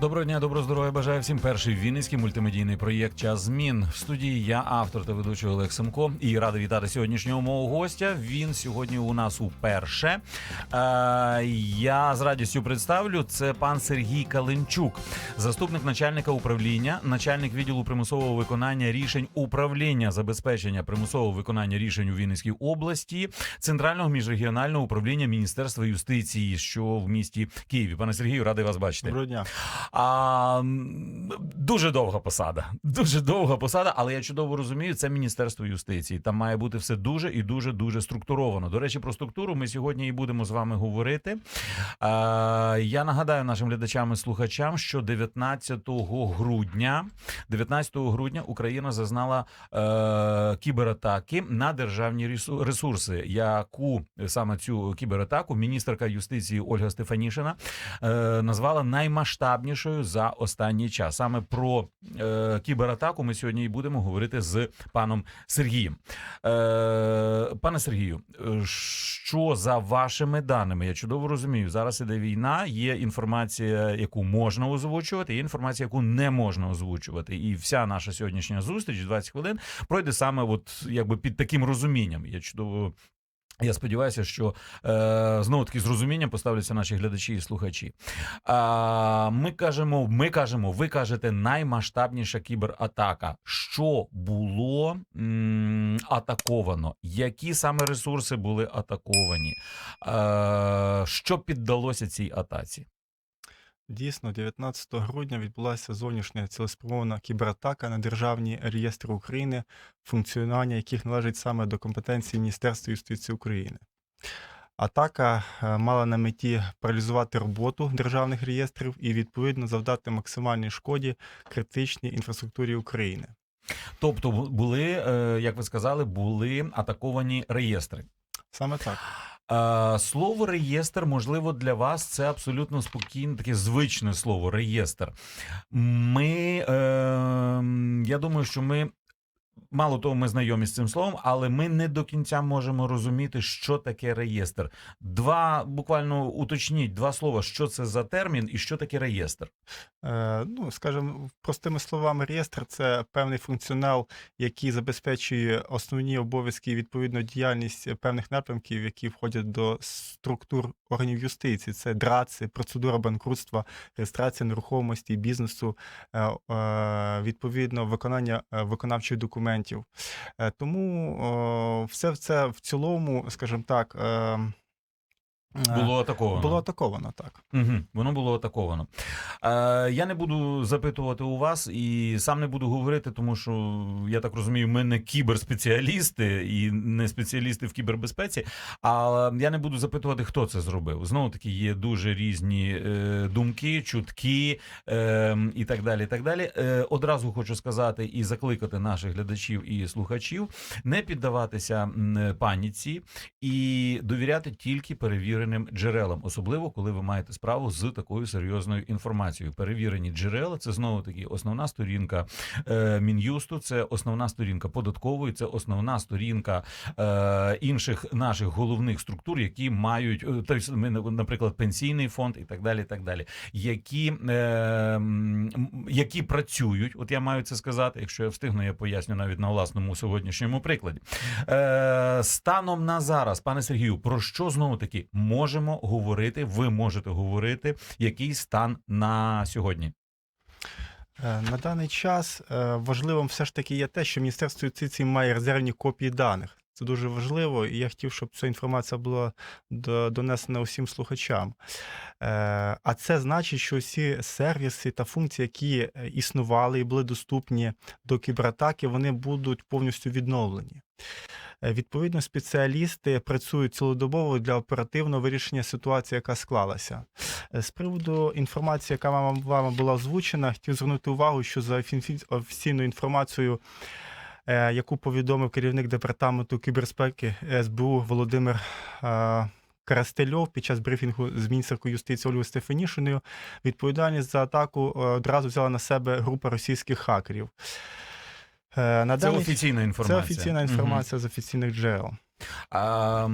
Доброго дня, доброго здоров'я. Бажаю всім перший вінницький мультимедійний проєкт Час змін в студії. Я автор та ведучий Олег Семко і радий вітати сьогоднішнього мого гостя. Він сьогодні у нас уперше. Е, я з радістю представлю це пан Сергій Калинчук, заступник начальника управління, начальник відділу примусового виконання рішень управління забезпечення примусового виконання рішень у Вінницькій області Центрального міжрегіонального управління Міністерства юстиції, що в місті Києві. Пане Сергію, радий вас бачити. Доброго дня. А, дуже довга посада. Дуже довга посада, але я чудово розумію, це Міністерство юстиції. Там має бути все дуже і дуже дуже структуровано. До речі, про структуру ми сьогодні і будемо з вами говорити. А, я нагадаю нашим глядачам і слухачам, що 19 грудня, 19 грудня Україна зазнала е, кібератаки на державні ресурси. Яку саме цю кібератаку міністерка юстиції Ольга Стефанішина е, назвала наймасштабнішою за останній час. Саме про е, кібератаку ми сьогодні і будемо говорити з паном Сергієм. Е, пане Сергію, е, що за вашими даними? Я чудово розумію. Зараз іде війна, є інформація, яку можна озвучувати, є інформація, яку не можна озвучувати. І вся наша сьогоднішня зустріч, 20 хвилин, пройде саме от якби під таким розумінням. Я чудово. Я сподіваюся, що е, знову таки з розумінням поставляться наші глядачі і слухачі. Е, ми кажемо, ми кажемо, ви кажете, наймасштабніша кібератака. Що було м, атаковано? Які саме ресурси були атаковані? Е, що піддалося цій атаці? Дійсно, 19 грудня відбулася зовнішня цілеспрямована кібератака на державні реєстри України, функціонування яких належить саме до компетенції Міністерства юстиції України. Атака е, мала на меті паралізувати роботу державних реєстрів і відповідно завдати максимальній шкоді критичній інфраструктурі України. Тобто, бу- були, е, як ви сказали, були атаковані реєстри. Саме так. Слово реєстр, можливо, для вас це абсолютно спокійне, таке звичне слово реєстр. Ми, е, я думаю, що ми. Мало того, ми знайомі з цим словом, але ми не до кінця можемо розуміти, що таке реєстр. Два буквально уточніть два слова, що це за термін і що таке реєстр. Е, ну, скажімо, простими словами, реєстр це певний функціонал, який забезпечує основні обов'язки і відповідно діяльність певних напрямків, які входять до структур органів юстиції. Це драци, процедура банкрутства, реєстрація нерухомості, бізнесу, е, е, відповідно виконання е, виконавчих документів. Е, Тому все це в цілому, скажімо так, е, е, Було атаковано. було атаковано так. Угу, воно було атаковано. Е, я не буду запитувати у вас і сам не буду говорити, тому що я так розумію, ми не кіберспеціалісти і не спеціалісти в кібербезпеці. А я не буду запитувати, хто це зробив. Знову таки, є дуже різні е, думки, чутки е, і так далі. І так далі. Е, одразу хочу сказати і закликати наших глядачів і слухачів не піддаватися паніці і довіряти тільки перевіреним джерелам, особливо коли ви маєте справу з такою серйозною інформацією. Перевірені джерела це знову таки основна сторінка е, мін'юсту, це основна сторінка податкової, це основна сторінка е, інших наших головних структур, які мають самий, наприклад, пенсійний фонд і так далі. і так далі, які, е, які працюють. От я маю це сказати. Якщо я встигну, я поясню навіть на власному сьогоднішньому прикладі. Е, станом на зараз, пане Сергію, про що знову таки можемо говорити? Ви можете говорити, який стан на сьогодні? Е, На даний час е, важливим все ж таки є те, що Міністерство юстиції має резервні копії даних. Це дуже важливо, і я хотів, щоб ця інформація була донесена усім слухачам. Е, А це значить, що всі сервіси та функції, які е, існували і були доступні до кібератаки, вони будуть повністю відновлені. Е, Відповідно, спеціалісти працюють цілодобово для оперативного вирішення ситуації, яка склалася. З приводу інформації, яка вам, вам була озвучена, хотів звернути увагу, що за офіційною інформацією, яку повідомив керівник департаменту кіберспеки СБУ Володимир е, Карастельов під час брифінгу з міністеркою юстиції Ольгою Стефанішиною, відповідальність за атаку е, одразу взяла на себе група російських хакерів. Е, На Це даний- офіційна це офіційна інформація інформація з офіційних джерел. А,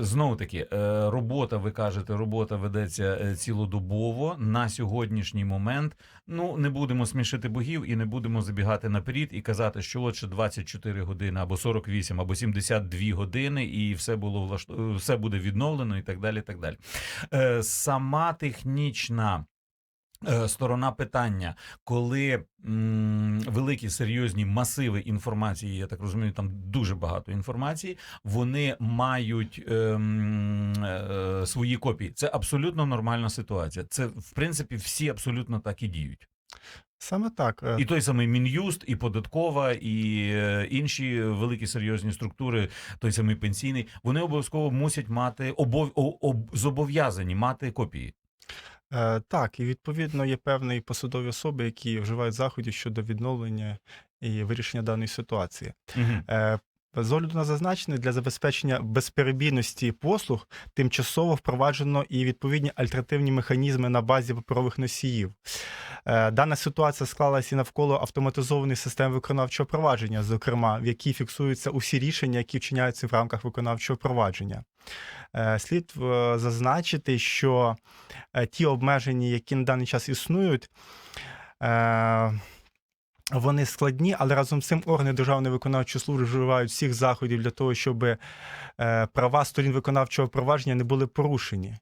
знову таки, е, робота, ви кажете, робота ведеться е, цілодобово. На сьогоднішній момент ну не будемо смішити богів і не будемо забігати наперед і казати, що от ще 24 години або 48, або 72 години, і все було влашт... все буде відновлено, і так далі. І так далі. Е, Сама технічна. Е, Сторона питання, коли м, великі серйозні масиви інформації, я так розумію, там дуже багато інформації, вони мають ем, е, свої копії. Це абсолютно нормальна ситуація. Це в принципі всі абсолютно так і діють. Саме так. е, І той самий мін'юст, і податкова, і е, інші великі серйозні структури, той самий пенсійний, вони обов'язково мусять мати обов... зобов'язані мати копії. Е, Так, і відповідно є певні посадові особи, які вживають заходів щодо відновлення і вирішення даної ситуації. Угу. Е, З огляду на зазначене, для забезпечення безперебійності послуг тимчасово впроваджено і відповідні альтернативні механізми на базі паперових носіїв. Е, Дана ситуація склалася і навколо автоматизованої системи виконавчого провадження, зокрема, в якій фіксуються усі рішення, які вчиняються в рамках виконавчого провадження. Е, Слід е, зазначити, що ті обмеження, які на даний час існують, вони складні, але разом з цим органи Державної виконавчої служби вживають всіх заходів для того, щоб е, права сторін виконавчого провадження не були порушені.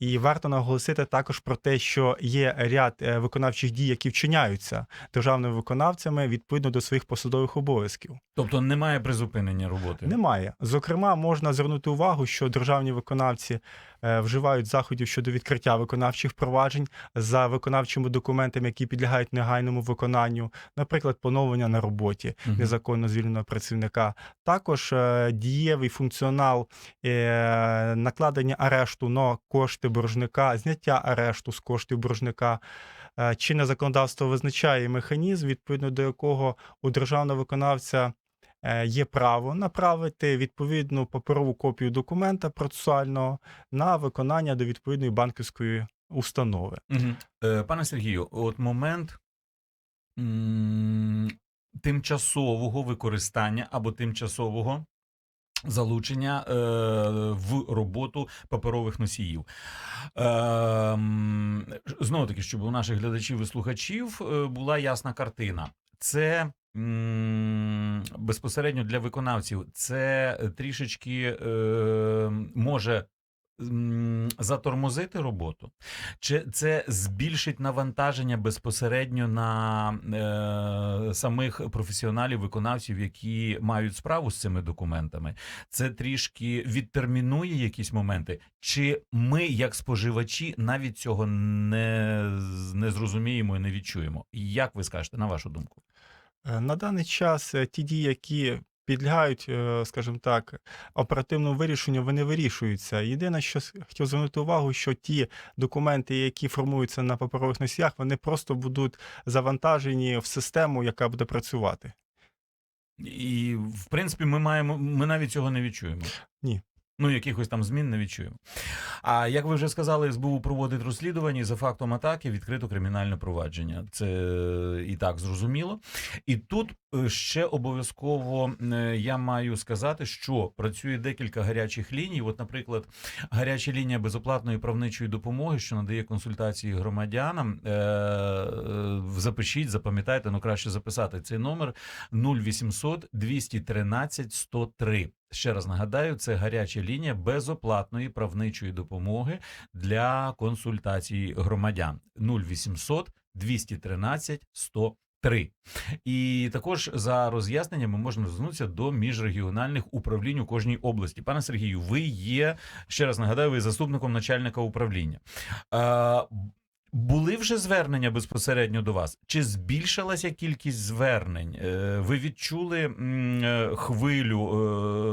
І варто наголосити також про те, що є ряд е, виконавчих дій, які вчиняються державними виконавцями відповідно до своїх посадових обов'язків. Тобто немає призупинення роботи. Немає. Зокрема, можна звернути увагу, що державні виконавці вживають заходів щодо відкриття виконавчих проваджень за виконавчими документами, які підлягають негайному виконанню, наприклад, поновлення на роботі незаконно звільненого працівника. Також е, дієвий функціонал е, накладення арешту на кошти боржника, зняття арешту з коштів боржника. Е, Чинне законодавство визначає механізм, відповідно до якого у державного виконавця е, є право направити відповідну паперову копію документа процесуального на виконання до відповідної банківської установи. Угу. Е, пане Сергію, от момент тимчасового використання або тимчасового. Залучення е, в роботу паперових носіїв. Е, знову таки, щоб у наших глядачів і слухачів е, була ясна картина. Це безпосередньо для виконавців. Це трішечки е, може затормозити роботу, чи це збільшить навантаження безпосередньо на е, самих професіоналів, виконавців, які мають справу з цими документами? Це трішки відтермінує якісь моменти, чи ми, як споживачі, навіть цього не, не зрозуміємо і не відчуємо? Як ви скажете, на вашу думку? Е, На даний час е, ті дії, які підлягають, е, скажімо так, оперативному вирішенню, вони вирішуються. Єдине, що хотів звернути увагу, що ті документи, які формуються на паперових носіях, вони просто будуть завантажені в систему, яка буде працювати. І в принципі, ми маємо, ми навіть цього не відчуємо. Ні. Ну, якихось там змін не відчуємо. А як ви вже сказали, СБУ проводить розслідування за фактом атаки відкрито кримінальне провадження. Це е, і так зрозуміло. І тут е, ще обов'язково е, я маю сказати, що працює декілька гарячих ліній. От, наприклад, гаряча лінія безоплатної правничої допомоги, що надає консультації громадянам. Запишіть, запам'ятайте, ну краще записати цей номер 0800 213 103. Ще раз нагадаю, це гаряча лінія безоплатної правничої допомоги для консультацій громадян 0800 213 103. І також за роз'ясненнями можна звернутися до міжрегіональних управлінь у кожній області. Пане Сергію, ви є ще раз нагадаю, ви заступником начальника управління. Були вже звернення безпосередньо до вас? Чи збільшилася кількість звернень? Е, Ви відчули е, хвилю,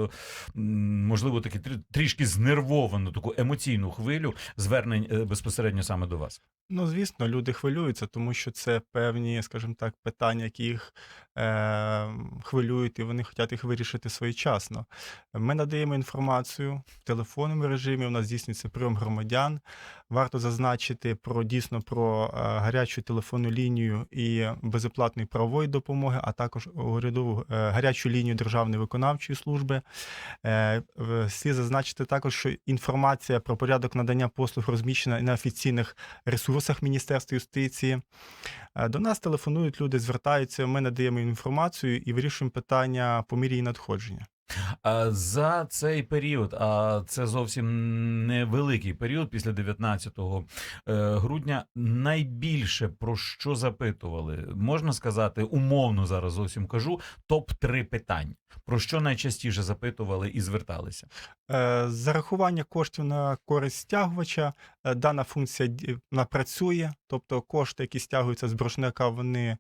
е, можливо, таки трішки знервовану, таку емоційну хвилю звернень безпосередньо саме до вас? Ну, звісно, люди хвилюються, тому що це певні, скажімо так, питання, які їх е, хвилюють, і вони хочуть їх вирішити своєчасно. Ми надаємо інформацію в телефонному режимі. У нас здійснюється прийом громадян. Варто зазначити про дійсну звісно, про е, гарячу телефонну лінію і безоплатної правової допомоги, а також урядову е, гарячу лінію Державної виконавчої служби. Е, Слід зазначити також, що інформація про порядок надання послуг розміщена на офіційних ресурсах Міністерства юстиції. До нас телефонують люди, звертаються. Ми надаємо інформацію і вирішуємо питання по мірі її надходження. За цей період, а це зовсім невеликий період після 19 е, грудня. Найбільше про що запитували, можна сказати, умовно зараз зовсім кажу. Топ 3 питань. Про що найчастіше запитували і зверталися? Е, Зарахування коштів на користь стягувача. Е, Дана функція ді- вона працює, тобто кошти, які стягуються з боржника, вони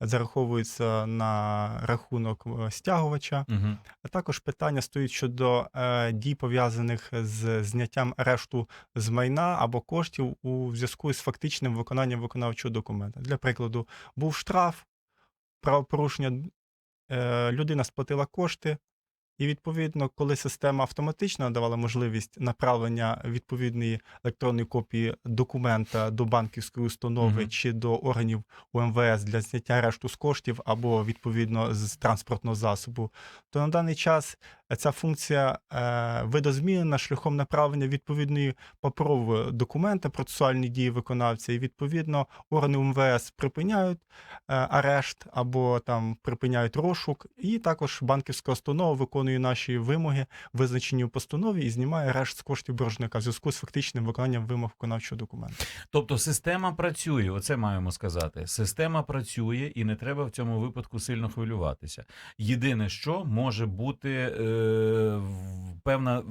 зараховуються на рахунок е, стягувача. Угу. А також питання стоїть щодо е, дій, пов'язаних з зняттям арешту з майна або коштів у зв'язку з фактичним виконанням виконавчого документа. Для прикладу, був штраф, правопорушення, людина сплатила кошти, і відповідно, коли система автоматично надавала можливість направлення відповідної електронної копії документа до банківської установи угу. чи до органів УМВС для зняття решту з коштів або відповідно з транспортного засобу, то на даний час ця функція е, видозмінена шляхом направлення відповідної паперового документа, процесуальні дії виконавця, і відповідно органи УМВС припиняють е, арешт або там припиняють розшук, і також банківська установа виконує наші вимоги, визначені у постанові, і знімає арешт з коштів боржника в зв'язку з фактичним виконанням вимог виконавчого документа. Тобто система працює, оце маємо сказати. Система працює, і не треба в цьому випадку сильно хвилюватися. Єдине, що може бути е, певна,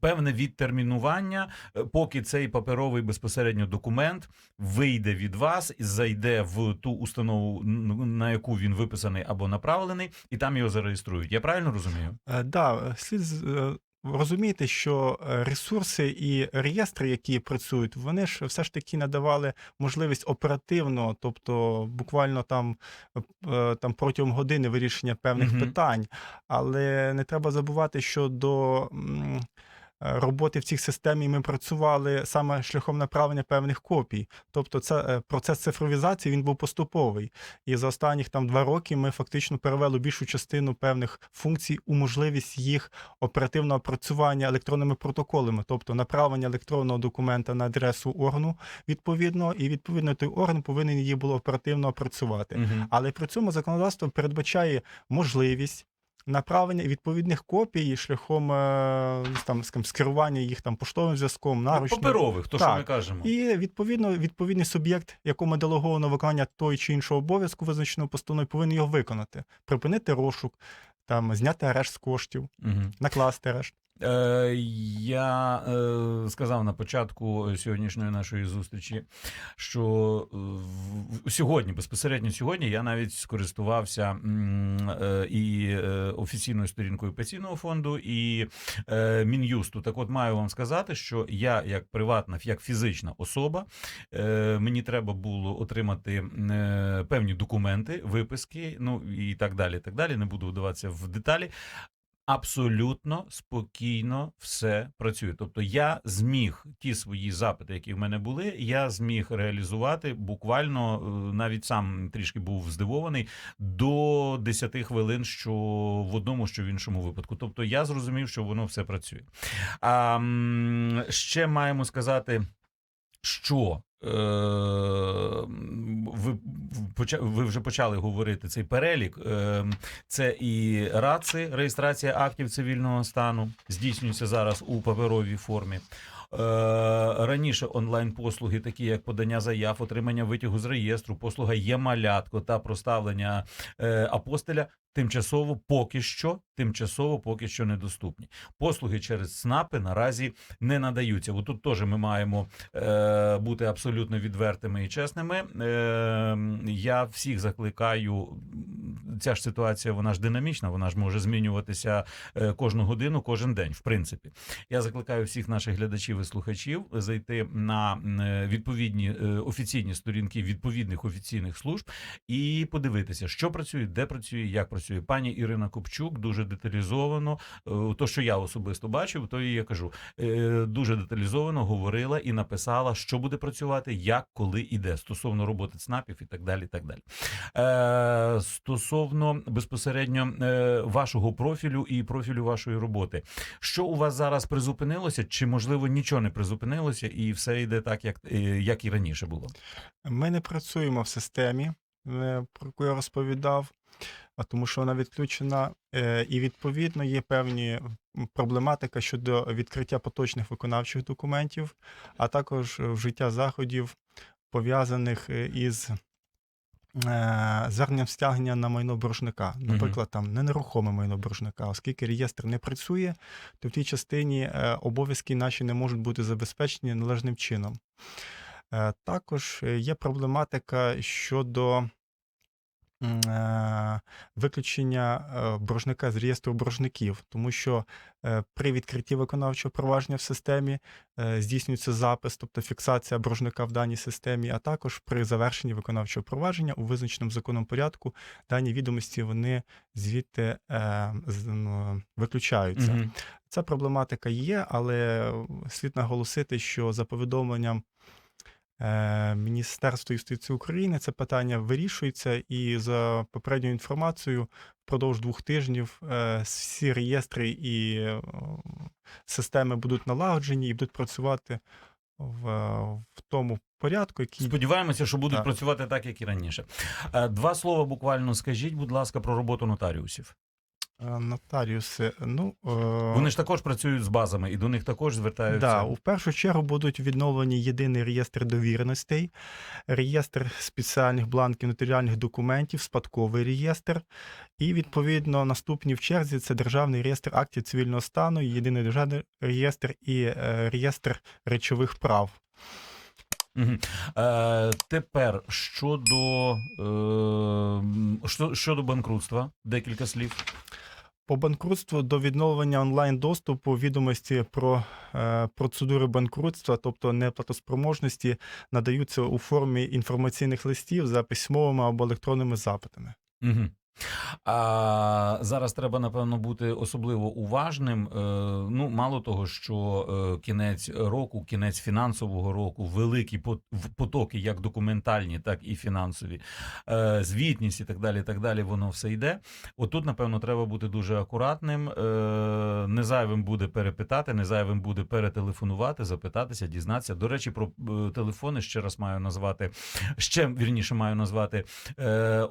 певне відтермінування, е, поки цей паперовий безпосередньо документ вийде від вас і зайде в ту установу, на яку він виписаний або направлений, і там його зареєструють. Я правильно розумію? Е, Да, слід е, розуміти, що е, ресурси і реєстри, які працюють, вони ж все ж таки надавали можливість оперативно, тобто буквально там, е, там протягом години вирішення певних угу. питань. Але не треба забувати, що до е, роботи в цій системі ми працювали саме шляхом направлення певних копій. Тобто, це е, процес цифровізації він був поступовий. І за останніх там два роки ми фактично перевели більшу частину певних функцій у можливість їх оперативного опрацювання електронними протоколами, тобто направлення електронного документа на адресу органу відповідно, і відповідно той орган повинен її було оперативно опрацювати. Мгм. Але при цьому законодавство передбачає можливість. Направлення відповідних копій шляхом е, там, скерування їх там поштовим зв'язком, Ну. Паперових, то що ми кажемо. І відповідно відповідний суб'єкт, якому делеговано виконання той чи іншого обов'язку, визначеного постановою, повинен його виконати, припинити розшук, там зняти арешт з коштів, угу. накласти арешт. Е, я е, сказав на початку сьогоднішньої нашої зустрічі, що е, сьогодні, безпосередньо сьогодні, я навіть скористувався і офіційною сторінкою пенсійного фонду, і Мін'юсту. Так от маю вам сказати, що я, як приватна, як фізична особа, мені треба було отримати певні документи, виписки, ну і так далі. Так далі. Не буду вдаватися в деталі абсолютно спокійно все працює. Тобто я зміг ті свої запити, які в мене були, я зміг реалізувати буквально е, навіть сам трішки був здивований до 10 хвилин, що в одному, що в іншому випадку. Тобто я зрозумів, що воно все працює. А ще маємо сказати, що. Е, Ви, ви вже почали говорити цей перелік. Е, Це і РАЦи, реєстрація актів цивільного стану, здійснюється зараз у паперовій формі. Е, Раніше онлайн-послуги, такі як подання заяв, отримання витягу з реєстру, послуга є-малятко та проставлення е, апостеля, тимчасово поки що, тимчасово поки що недоступні. Послуги через СНАПи наразі не надаються. Бо тут теж ми маємо е, бути абсолютно відвертими і чесними. Е, я всіх закликаю ця ж ситуація вона ж динамічна, вона ж може змінюватися е, кожну годину, кожен день. В принципі, я закликаю всіх наших глядачів і слухачів зайти на е, відповідні е, офіційні сторінки відповідних офіційних служб і подивитися, що працює, де працює, як працює. Пані Ірина Копчук дуже деталізовано. То, що я особисто бачив, то і я кажу, дуже деталізовано говорила і написала, що буде працювати, як, коли і де стосовно роботи ЦНАПів і так далі. І так далі. Е, Стосовно безпосередньо е, вашого профілю і профілю вашої роботи, що у вас зараз призупинилося, чи можливо нічого не призупинилося, і все йде так, як, е, як і раніше було? Ми не працюємо в системі, е, про яку я розповідав, а тому що вона відключена, і відповідно є певні проблематика щодо відкриття поточних виконавчих документів, а також вжиття заходів, пов'язаних із е, зверненням стягнення на майно боржника. Наприклад, там не нерухоме майно боржника, оскільки реєстр не працює, то в тій частині е, обов'язки наші не можуть бути забезпечені належним чином. Е, Також є проблематика щодо виключення е, боржника з реєстру боржників, тому що е, при відкритті виконавчого провадження в системі е, здійснюється запис, тобто фіксація боржника в даній системі, а також при завершенні виконавчого провадження у визначеному законом порядку дані відомості вони звідти виключаються. Ця проблематика є, але слід наголосити, що за повідомленням е, Міністерства юстиції України це питання вирішується, і за попередньою інформацією, впродовж двох тижнів е, всі реєстри і е, системи будуть налагоджені і будуть працювати в, в тому порядку, який Сподіваємося, що будуть Так. працювати так, як і раніше. Два слова буквально скажіть, будь ласка, про роботу нотаріусів. Е, нотаріуси. Ну, е, Вони ж також працюють з базами, і до них також звертаються. Да, у першу чергу будуть відновлені єдиний реєстр довіреностей, реєстр спеціальних бланків нотаріальних документів, спадковий реєстр. І відповідно наступні в черзі це державний реєстр актів цивільного стану, єдиний державний реєстр і е, реєстр речових прав. Е, тепер щодо, е, що, щодо банкрутства, декілька слів. По банкрутству до відновлення онлайн доступу відомості про е, процедури банкрутства, тобто неплатоспроможності, надаються у формі інформаційних листів за письмовими або електронними запитами. Угу. А зараз треба напевно бути особливо уважним. Е, ну, мало того, що е, кінець року, кінець фінансового року, великі пот- потоки, як документальні, так і фінансові, е, звітність і так далі. і Так далі, воно все йде. Отут, напевно, треба бути дуже акуратним. Не зайвим буде перепитати, не зайвим буде перетелефонувати, запитатися, дізнатися. До речі, про телефони ще раз маю назвати. Ще вірніше маю назвати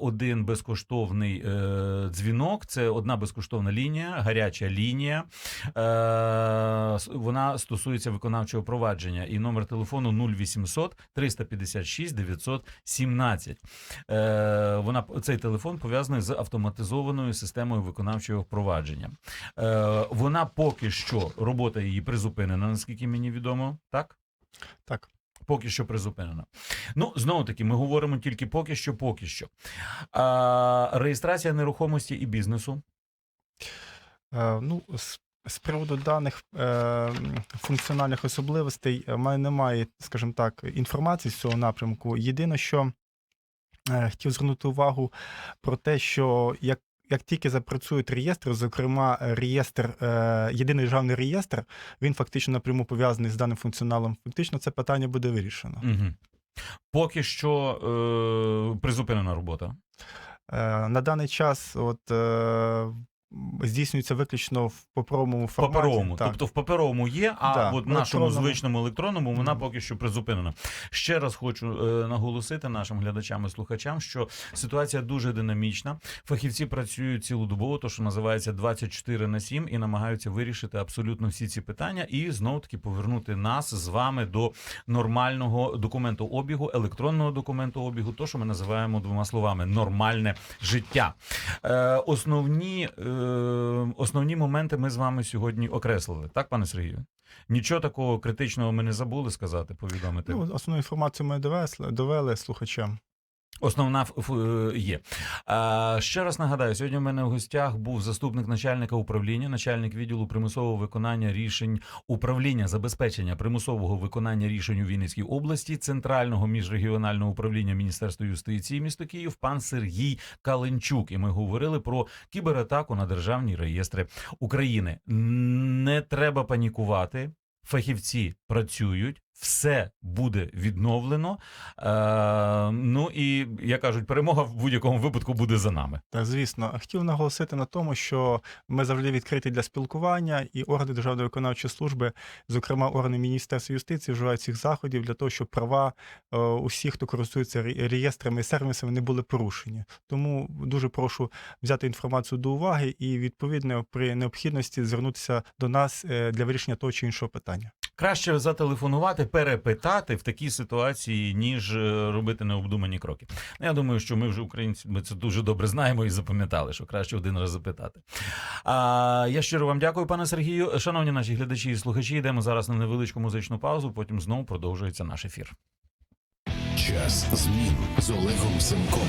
один безкоштовний е, дзвінок. Це одна безкоштовна лінія, гаряча лінія. Е, вона стосується виконавчого провадження. І номер телефону 0800 356 917. Е, вона цей телефон пов'язаний з автоматизованою системою виконавчого провадження. Е, вона поки що робота її призупинена, наскільки мені відомо, так? Так. Поки що призупинена. Ну, знову таки, ми говоримо тільки поки що, поки що. А, реєстрація нерухомості і бізнесу. Е, Ну, з, приводу даних е, функціональних особливостей, е, в мене немає, скажімо так, інформації з цього напрямку. Єдине, що е, хотів звернути увагу про те, що як як тільки запрацюють реєстри, зокрема е, реєстр, е, єдиний державний реєстр, він фактично напряму пов'язаний з даним функціоналом. Фактично, це питання буде вирішено. Угу. Поки що е, призупинена робота. Е, на даний час, от е, здійснюється виключно в паперовому форматі. паперовому. Так. Тобто в паперовому є, а Да, от в нашому звичному електронному вона поки що призупинена. Ще раз хочу е, наголосити нашим глядачам і слухачам, що ситуація дуже динамічна. Фахівці працюють цілодобово, то що називається 24 на 7, і намагаються вирішити абсолютно всі ці питання, і знову таки повернути нас з вами до нормального документообігу, електронного документообігу, то що ми називаємо двома словами нормальне життя. Е, основні, е, основні моменти ми з вами сьогодні окреслили, так, пане Сергію? Нічого такого критичного ми не забули сказати, повідомити. Ну, основну інформацію ми довели, довели слухачам. Основна є. Ще раз нагадаю, сьогодні в мене в гостях був заступник начальника управління, начальник відділу примусового виконання рішень управління забезпечення примусового виконання рішень у Вінницькій області Центрального міжрегіонального управління Міністерства юстиції місто Київ, пан Сергій Каленчук. І ми говорили про кібератаку на державні реєстри України. Не треба панікувати. Фахівці працюють, все буде відновлено. Е, ну і як кажуть, перемога в будь-якому випадку буде за нами. Так, звісно, хотів наголосити на тому, що ми завжди відкриті для спілкування, і органи Державної виконавчої служби, зокрема органи Міністерства юстиції, вживають цих заходів для того, щоб права е, усіх, хто користується реєстрами і сервісами, не були порушені. Тому дуже прошу взяти інформацію до уваги і відповідно при необхідності звернутися до нас е, для вирішення того чи іншого питання. Краще зателефонувати, перепитати в такій ситуації, ніж е, робити необдумані кроки. Ну, Я думаю, що ми вже українці ми це дуже добре знаємо і запам'ятали, що краще один раз запитати. А, я щиро вам дякую, пане Сергію. Шановні наші глядачі і слухачі, йдемо зараз на невеличку музичну паузу. Потім знову продовжується наш ефір. Час змін з Олегом Семком.